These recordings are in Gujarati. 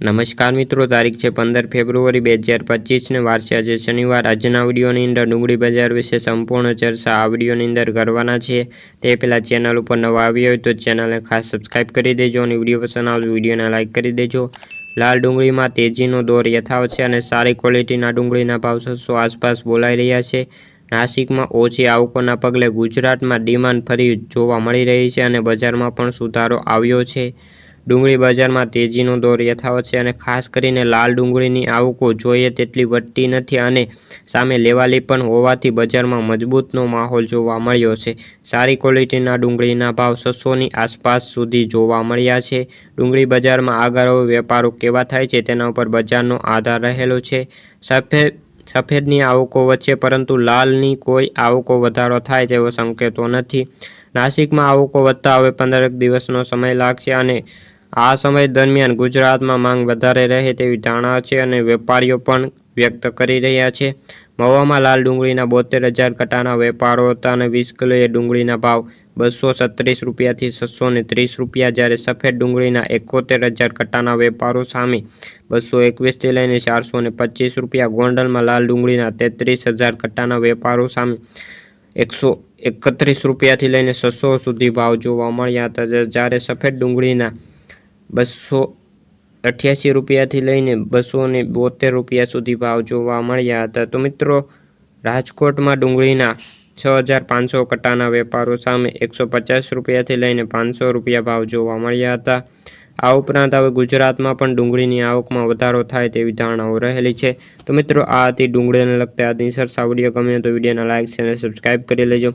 નમસ્કાર મિત્રો, તારીખ છે પંદર ફેબ્રુઆરી બે હજાર પચીસને વાર છે આજે શનિવાર. આજના વિડીયોની અંદર ડુંગળી બજાર વિશે સંપૂર્ણ ચર્ચા આ વિડીયોની અંદર કરવાના છે. તે પહેલાં ચેનલ ઉપર નવા આવી હોય તો ચેનલને ખાસ સબસ્ક્રાઈબ કરી દેજો અને વીડિયો પસંદ આવે વિડીયોને લાઇક કરી દેજો. લાલ ડુંગળીમાં તેજીનો દોર યથાવત છે અને સારી ક્વોલિટીના ડુંગળીના ભાવ છસો આસપાસ બોલાઈ રહ્યા છે. નાસિકમાં ઓછી આવકોના પગલે ગુજરાતમાં ડિમાન્ડ ફરી જોવા મળી રહી છે અને બજારમાં પણ સુધારો આવ્યો છે. ડુંગળી બજારમાં તેજીનો દોર યથાવત છે અને ખાસ કરીને લાલ ડુંગળીની આવકો જોઈએ તેટલી વધતી નથી અને સામે લેવાલી પણ હોવાથી બજારમાં મજબૂતનો માહોલ જોવા મળ્યો છે. સારી ક્વોલિટીના ડુંગળીના ભાવ છસોની આસપાસ સુધી જોવા મળ્યા છે. ડુંગળી બજારમાં આગળ વેપારો કેવા થાય છે તેના ઉપર બજારનો આધાર રહેલો છે. સફેદ સફેદની આવકો વચ્ચે પરંતુ લાલની કોઈ આવકો વધારો થાય તેવો સંકેતો નથી. નાસિકમાં આવકો વધતા હવે પંદરેક દિવસનો સમય લાગશે અને આ સમય દરમિયાન ગુજરાતમાં માંગ વધારે રહે તેવી ધારણા છે અને વેપારીઓ પણ વ્યક્ત કરી રહ્યા છે. મહુવામાં લાલ ડુંગળીના બોતેર હજાર કટાના વેપારો હતા અને વીસ કિલોએ ડુંગળીના ભાવ બસો સત્રીસ રૂપિયાથી છસો ને ત્રીસ રૂપિયા જ્યારે સફેદ ડુંગળીના એકોતેર હજાર કટાના વેપારો સામે બસો એકવીસથી લઈને ચારસો ને પચીસ રૂપિયા ગોંડલમાં લાલ ડુંગળીના તેત્રીસ હજાર કટ્ટાના વેપારો સામે એકસો એકત્રીસ રૂપિયાથી લઈને છસો સુધી ભાવ જોવા મળ્યા હતા. જ્યારે સફેદ ડુંગળીના બસો અઠ્યાસી રૂપિયાથી લઈને બસો ને બોતેર રૂપિયા સુધી ભાવ જોવા મળ્યા હતા. તો મિત્રો, રાજકોટમાં ડુંગળીના છ હજાર પાંચસો કટ્ટાના વેપારો સામે એકસો પચાસ રૂપિયાથી લઈને પાંચસો રૂપિયા ભાવ જોવા મળ્યા હતા. આ ઉપરાંત હવે ગુજરાતમાં પણ ડુંગળીની આવકમાં વધારો થાય તેવી ધારણાઓ રહેલી છે. તો મિત્રો, આ હતી ડુંગળીને લગતા આજની સરસા વીડિયો. ગમે તો વિડીયોને લાઇક અને સબસ્ક્રાઈબ કરી લેજો.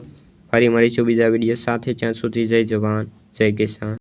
ફરી મળીશું બીજા વીડિયો સાથે. જ્યાં સુધી જય જવાન, જય કિસાન.